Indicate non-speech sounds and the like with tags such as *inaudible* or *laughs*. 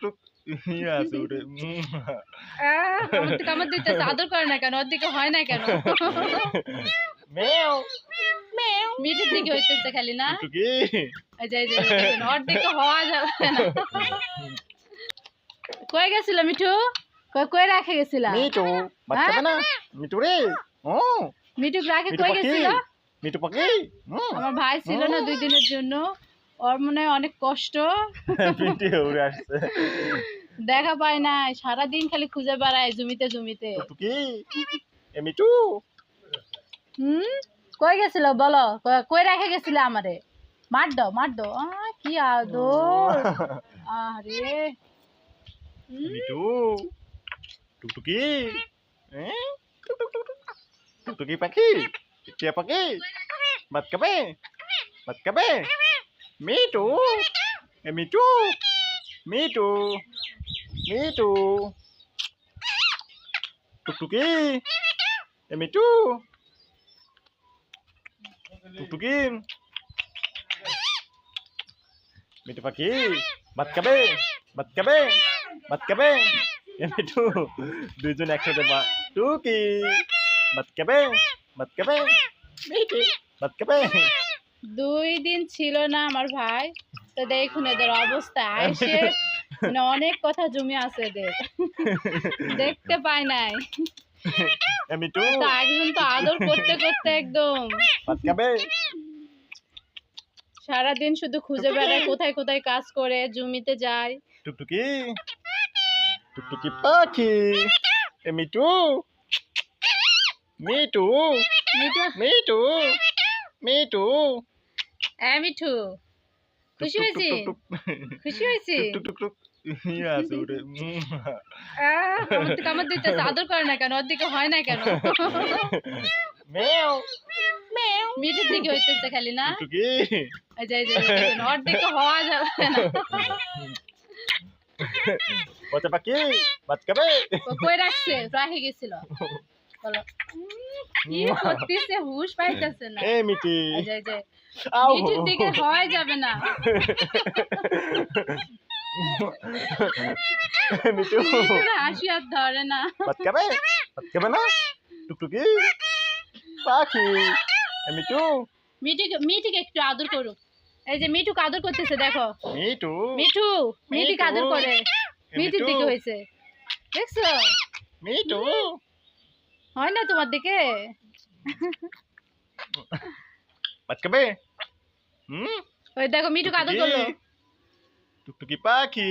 টুক ইয়ে আছে। আহ, আমার দিকে আদর করে না কেন? ওর দিকে হয় না কেন? মেও। মিঠুর দিকে হইতেছে খালি না? টুকি এই যে এই যে, ওর দিকে হওয়া যাবে না। কই গেছিল মিঠু? কই কই রাখে গেছিল? মিটু বাচ্চা না? মিটু রে ও। মিঠু রাখে কই গেছিল? মিটু পাখি আমার ভাই ছিল না দুই দিনের জন্য। ওর মনে অনেক কষ্ট। *laughs* পিটি উড়ে আসছে। দেখা পায় না সারাদিন খালি খুঁজে বেড়ায় জমিতে জমিতে। টুকি এ হুম? কই গেছিল বলো? কই- রেখে গেছিল আমারে? মার দাও মার দাও। কি আদর। *laughs* আরে মিটু টুকটুকি? টুকটুকি পাখি? টিয়া পাখি? বাত কাবে বাত কাবে মিটু এ মিটু মিটু মিটু টুকটুকি এ মিটু টুকটুকি মিটু পাখি বাত কাবে বাত কাবে বাত কাবে এ মিটু দুইজন একসাথে বা টুকি বাত কাবে বাত কাবে মিটু বাত কাবে দুই দিন ছিল না আমার ভাই। তো দেখুন এদের অবস্থা। আইসে মানে অনেক কথা জমি আছে এদের। দেখতে পাই নাই। এ তো একজন তো আদর করতে করতে একদম। সারাদিন শুধু খুঁজে বেড়ায় কোথায় কোথায় কাজ করে জমিতে যায়। টুকটুকি। টুকটুকি পাখি। এ মিটু মিটু মিটু মিটু এ মিঠু খুশি হয়েছি খুশি হয়েছি আদর করে না কেন? ওর দিকে হয় না কেন? মেও মিঠুর দিকে হইতেছে খালি না? ওর দিকে হওয়া যাবে না। বাচ্চা পাখি কই রাখছে? রাখে গেছিল। বলো কি করতেছে হুশ পাইতেছে না। এ মিটি। এই যে, এই যে, আউ মিঠুর দিকে হওয়া যাবে না। মিটু। হাসি আর ধরে না। বাত কাবে না? টুকটুকি। পাখি। মিটু। মিঠুকে মিঠুকে একটু আদর করুক। এই যে মিঠুকে আদর করতেছে দেখো। মিটু। মিঠু মিঠিকে আদর করে। এ মিঠির দিকে হয়েছে। দেখছ? মিটু। হয় না তোমার দিকে? পাচকাবে কাবে হুম? ওই দেখো মিঠু আদর করল। টুকটুকি পাখি।